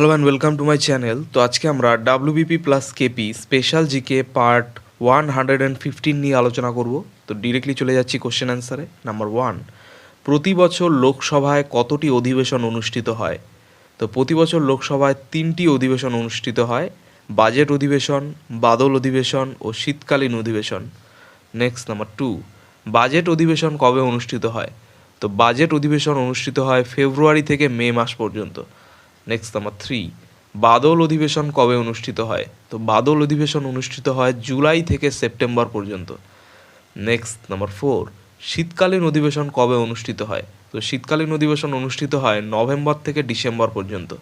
Hello and welcome to my channel. তো আজকে আমরা WBP plus KP special GK part one hundred and fifteen নিয়ে আলোচনা করব। তো ডিরেক্টলি চলে যাচ্ছি কোশ্চেন অ্যান্সারে নাম্বার ওয়ান প্রতি বছর লোকসভায় কতটি অধিবেশন অনুষ্ঠিত হয়? তো প্রতি বছর লোকসভায় তিনটি অধিবেশন অনুষ্ঠিত হয়। বাজেট অধিবেশন, বাদল অধিবেশন ও শীতকালীন অধিবেশন। নেক্সট নাম্বার টু বাজেট অধিবেশন কবে অনুষ্ঠিত হয়? তো বাজেট অধিবেশন অনুষ্ঠিত হয় ফেব্রুয়ারি থেকে মে মাস পর্যন্ত। নেক্সট নাম্বার থ্রি বাদল অধিবেশন কবে অনুষ্ঠিত হয়? তো বাদল অধিবেশন অনুষ্ঠিত হয় জুলাই থেকে সেপ্টেম্বর পর্যন্ত। নেক্সট নাম্বার ফোর শীতকালীন অধিবেশন কবে অনুষ্ঠিত হয়? তো শীতকালীন অধিবেশন অনুষ্ঠিত হয় নভেম্বর থেকে ডিসেম্বর পর্যন্ত।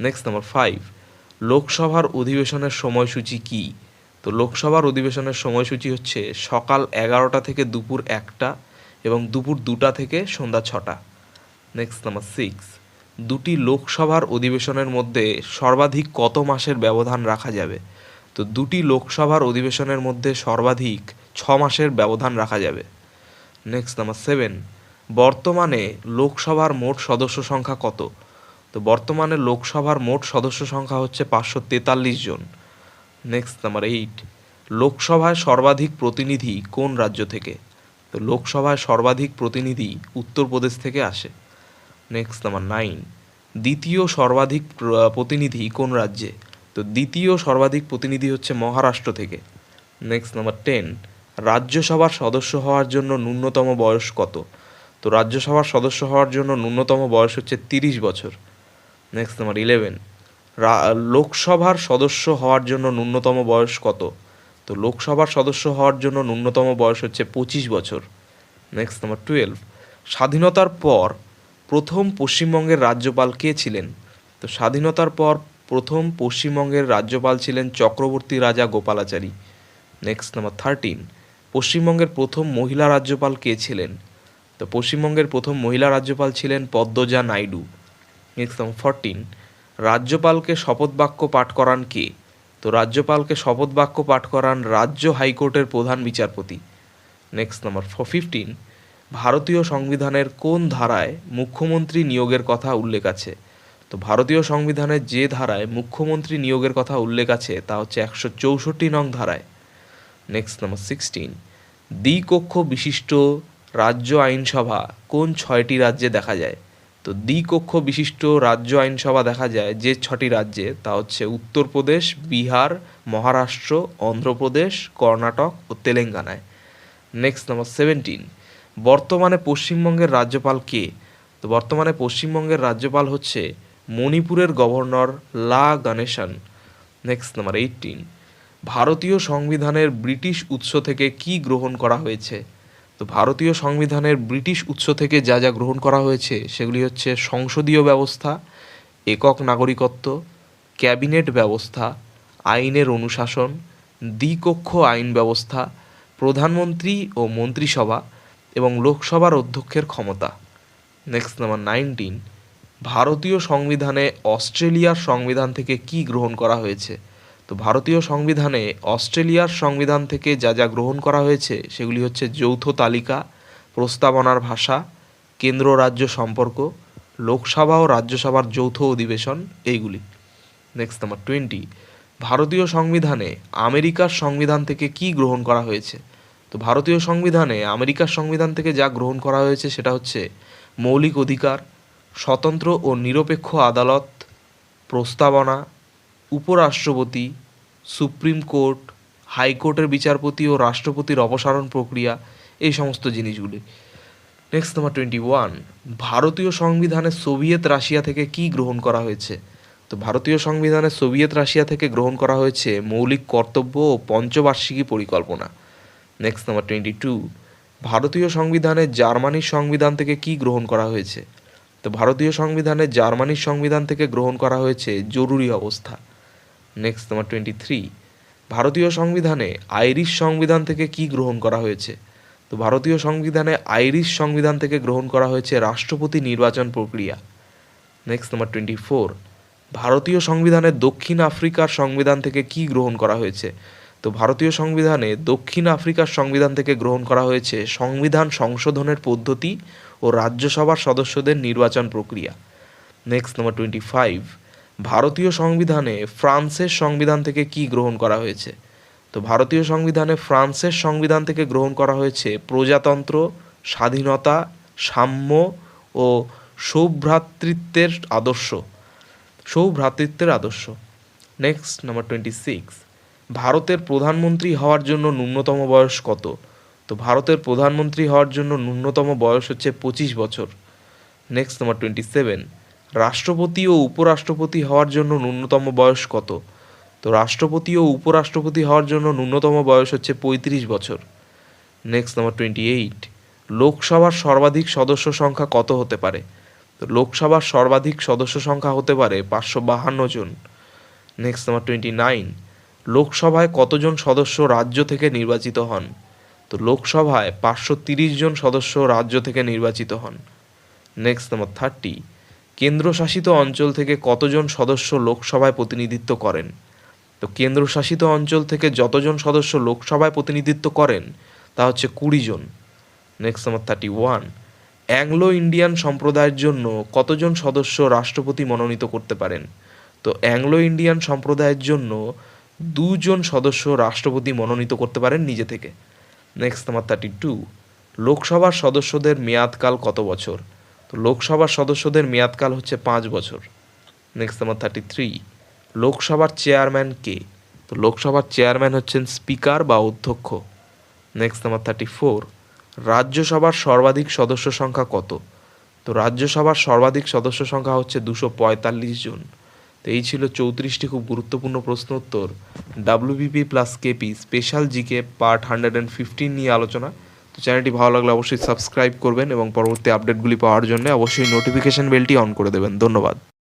নেক্সট নাম্বার ফাইভ লোকসভার অধিবেশনের সময়সূচি কী? তো লোকসভার অধিবেশনের সময়সূচি হচ্ছে সকাল এগারোটা থেকে দুপুর একটা এবং দুপুর দুটা থেকে সন্ধ্যা ছটা। নেক্সট নাম্বার সিক্স দুটি লোকসভার অধিবেশনের মধ্যে সর্বাধিক কত মাসের ব্যবধান রাখা যাবে? তো দুটি লোকসভার অধিবেশনের মধ্যে সর্বাধিক ছ মাসের ব্যবধান রাখা যাবে। নেক্সট নাম্বার সেভেন বর্তমানে লোকসভার মোট সদস্য সংখ্যা কত? তো বর্তমানে লোকসভার মোট সদস্য সংখ্যা হচ্ছে পাঁচশো তেতাল্লিশ জন। নেক্সট নাম্বার এইট লোকসভায় সর্বাধিক প্রতিনিধি কোন রাজ্য থেকে? তো লোকসভায় সর্বাধিক প্রতিনিধি উত্তরপ্রদেশ থেকে আসে। নেক্সট নাম্বার নাইন দ্বিতীয় সর্বাধিক প্রতিনিধি কোন রাজ্যে? তো দ্বিতীয় সর্বাধিক প্রতিনিধি হচ্ছে মহারাষ্ট্র থেকে। নেক্সট নাম্বার টেন রাজ্যসভার সদস্য হওয়ার জন্য ন্যূনতম বয়স কত? তো রাজ্যসভার সদস্য হওয়ার জন্য ন্যূনতম বয়স হচ্ছে তিরিশ বছর। নেক্সট নাম্বার ইলেভেন লোকসভার সদস্য হওয়ার জন্য ন্যূনতম বয়স কত? তো লোকসভার সদস্য হওয়ার জন্য ন্যূনতম বয়স হচ্ছে পঁচিশ বছর। নেক্সট নাম্বার টুয়েলভ স্বাধীনতার পর প্রথম পশ্চিমবঙ্গের রাজ্যপাল কে ছিলেন? তো স্বাধীনতার পর প্রথম পশ্চিমবঙ্গের রাজ্যপাল ছিলেন চক্রবর্তী রাজা গোপালাচারী। নেক্সট নাম্বার থার্টিন পশ্চিমবঙ্গের প্রথম মহিলা রাজ্যপাল কে ছিলেন? তো পশ্চিমবঙ্গের প্রথম মহিলা রাজ্যপাল ছিলেন Padmaja Naidu. Next number fourteen রাজ্যপালকে শপথ বাক্য পাঠ করান কে? তো রাজ্যপালকে শপথ বাক্য পাঠ করান রাজ্য হাইকোর্টের প্রধান বিচারপতি। নেক্সট নাম্বার ফিফটিন ভারতীয় সংবিধানের কোন ধারায় মুখ্যমন্ত্রী নিয়োগের কথা উল্লেখ আছে? তো ভারতীয় সংবিধানের যে ধারায় মুখ্যমন্ত্রী নিয়োগের কথা উল্লেখ আছে, তা হচ্ছে একশো চৌষট্টি নং ধারায়। নেক্সট নাম্বার সিক্সটিন দ্বিকক্ষ বিশিষ্ট রাজ্য আইনসভা কোন ছয়টি রাজ্যে দেখা যায়? তো দ্বিকক্ষ বিশিষ্ট রাজ্য আইনসভা দেখা যায় যে ছটি রাজ্যে, তা হচ্ছে উত্তরপ্রদেশ, বিহার, মহারাষ্ট্র, অন্ধ্রপ্রদেশ, কর্ণাটক ও তেলেঙ্গানায়। নেক্সট নাম্বার সেভেন্টিন বর্তমানে পশ্চিমবঙ্গের রাজ্যপাল কে? তো বর্তমানে পশ্চিমবঙ্গের রাজ্যপাল হচ্ছে মণিপুরের গভর্নর লা গণেশন। নেক্সট নাম্বার এইটিন ভারতীয় সংবিধানের ব্রিটিশ উৎস থেকে কি গ্রহণ করা হয়েছে? তো ভারতীয় সংবিধানের ব্রিটিশ উৎস থেকে যা যা গ্রহণ করা হয়েছে, সেগুলি হচ্ছে সংসদীয় ব্যবস্থা, একক নাগরিকত্ব, ক্যাবিনেট ব্যবস্থা, আইনের অনুশাসন, দ্বিকক্ষ আইন ব্যবস্থা, প্রধানমন্ত্রী ও মন্ত্রিসভা এবং লোকসভার অধ্যক্ষের ক্ষমতা। নেক্সট নাম্বার নাইনটিন ভারতীয় সংবিধানে অস্ট্রেলিয়ার সংবিধান থেকে কি গ্রহণ করা হয়েছে? তো ভারতীয় সংবিধানে অস্ট্রেলিয়ার সংবিধান থেকে যা যা গ্রহণ করা হয়েছে, সেগুলি হচ্ছে যৌথ তালিকা, প্রস্তাবনার ভাষা, কেন্দ্র রাজ্য সম্পর্ক, লোকসভা ও রাজ্যসভার যৌথ অধিবেশন, এইগুলি। নেক্সট নাম্বার টোয়েন্টি ভারতীয় সংবিধানে আমেরিকার সংবিধান থেকে কি গ্রহণ করা হয়েছে? তো ভারতীয় সংবিধানে আমেরিকার সংবিধান থেকে যা গ্রহণ করা হয়েছে সেটা হচ্ছে মৌলিক অধিকার, স্বতন্ত্র ও নিরপেক্ষ আদালত, প্রস্তাবনা, উপরাষ্ট্রপতি, সুপ্রিম কোর্ট, হাইকোর্টের বিচারপতি ও রাষ্ট্রপতির অপসারণ প্রক্রিয়া, এই সমস্ত জিনিসগুলি। নেক্সট নাম্বার টোয়েন্টি ওয়ান ভারতীয় সংবিধানে সোভিয়েত রাশিয়া থেকে কি গ্রহণ করা হয়েছে? তো ভারতীয় সংবিধানে সোভিয়েত রাশিয়া থেকে গ্রহণ করা হয়েছে মৌলিক কর্তব্য ও পঞ্চবার্ষিকী পরিকল্পনা। নেক্সট নাম্বার টোয়েন্টি টু ভারতীয় সংবিধানে জার্মানির সংবিধান থেকে কি গ্রহণ করা হয়েছে? তো ভারতীয় সংবিধানে জার্মানির সংবিধান থেকে গ্রহণ করা হয়েছে জরুরি অবস্থা। নেক্সট নাম্বার টোয়েন্টি থ্রি ভারতীয় সংবিধানে আইরিশ সংবিধান থেকে কি গ্রহণ করা হয়েছে? তো ভারতীয় সংবিধানে আইরিশ সংবিধান থেকে গ্রহণ করা হয়েছে রাষ্ট্রপতি নির্বাচন প্রক্রিয়া। নেক্সট নাম্বার টোয়েন্টি ফোর ভারতীয় সংবিধানে দক্ষিণ আফ্রিকার সংবিধান থেকে কি গ্রহণ করা হয়েছে? তো ভারতীয় সংবিধানে দক্ষিণ আফ্রিকার সংবিধান থেকে গ্রহণ করা হয়েছে সংবিধান সংশোধনের পদ্ধতি ও রাজ্যসভার সদস্যদের নির্বাচন প্রক্রিয়া। নেক্সট নাম্বার টোয়েন্টি ফাইভ ভারতীয় সংবিধানে ফ্রান্সের সংবিধান থেকে কি গ্রহণ করা হয়েছে? তো ভারতীয় সংবিধানে ফ্রান্সের সংবিধান থেকে গ্রহণ করা হয়েছে প্রজাতন্ত্র, স্বাধীনতা, সাম্য ও সৌভ্রাতৃত্বের আদর্শ। সৌভ্রাতৃত্বের আদর্শ। নেক্সট নাম্বার টোয়েন্টি সিক্স ভারতের প্রধানমন্ত্রী হওয়ার জন্য ন্যূনতম বয়স কত? তো ভারতের প্রধানমন্ত্রী হওয়ার জন্য ন্যূনতম বয়স হচ্ছে পঁচিশ বছর। নেক্সট নাম্বার টোয়েন্টি সেভেন রাষ্ট্রপতি ও উপরাষ্ট্রপতি হওয়ার জন্য ন্যূনতম বয়স কত? তো রাষ্ট্রপতি ও উপরাষ্ট্রপতি হওয়ার জন্য ন্যূনতম বয়স হচ্ছে পঁয়ত্রিশ বছর। নেক্সট নাম্বার টোয়েন্টি এইট লোকসভার সর্বাধিক সদস্য সংখ্যা কত হতে পারে? তো লোকসভার সর্বাধিক সদস্য সংখ্যা হতে পারে পাঁচশো বাহান্ন জন। নেক্সট নাম্বার টোয়েন্টি নাইন লোকসভায় কতজন সদস্য রাজ্য থেকে নির্বাচিত হন? তো লোকসভায় পাঁচশো তিরিশ জন সদস্য রাজ্য থেকে নির্বাচিত হন। নেক্সট নাম্বার থার্টি কেন্দ্রশাসিত অঞ্চল থেকে কতজন সদস্য লোকসভায় প্রতিনিধিত্ব করেন? তো কেন্দ্রশাসিত অঞ্চল থেকে যতজন সদস্য লোকসভায় প্রতিনিধিত্ব করেন, তা হচ্ছে কুড়ি জন। Next number thirty one Anglo Indian সম্প্রদায়ের জন্য কতজন সদস্য রাষ্ট্রপতি মনোনীত করতে পারেন? তো অ্যাংলো ইন্ডিয়ান সম্প্রদায়ের জন্য দুজন সদস্য রাষ্ট্রপতি মনোনীত করতে পারেন নিজে থেকে। নেক্সট নাম্বার থার্টি টু লোকসভার সদস্যদের মেয়াদকাল কত বছর? তো লোকসভার সদস্যদের মেয়াদকাল হচ্ছে পাঁচ বছর। নেক্সট নাম্বার থার্টি থ্রি লোকসভার চেয়ারম্যান কে? তো লোকসভার চেয়ারম্যান হচ্ছেন স্পিকার বা অধ্যক্ষ। নেক্সট নাম্বার থার্টি ফোর রাজ্যসভার সর্বাধিক সদস্য সংখ্যা কত? তো রাজ্যসভার সর্বাধিক সদস্য সংখ্যা হচ্ছে দুশো পঁয়তাল্লিশ জন। তো এই ছিল চৌত্রিশটি খুব গুরুত্বপূর্ণ প্রশ্ন উত্তর। WBP plus KP special GK part hundred and fifteen নিয়ে আলোচনা। তো চ্যানেলটি ভালো লাগলে অবশ্যই সাবস্ক্রাইব করবেন এবং পরবর্তী আপডেটগুলি পাওয়ার জন্য অবশ্যই নোটিফিকেশান বেলটি অন করে দেবেন। ধন্যবাদ।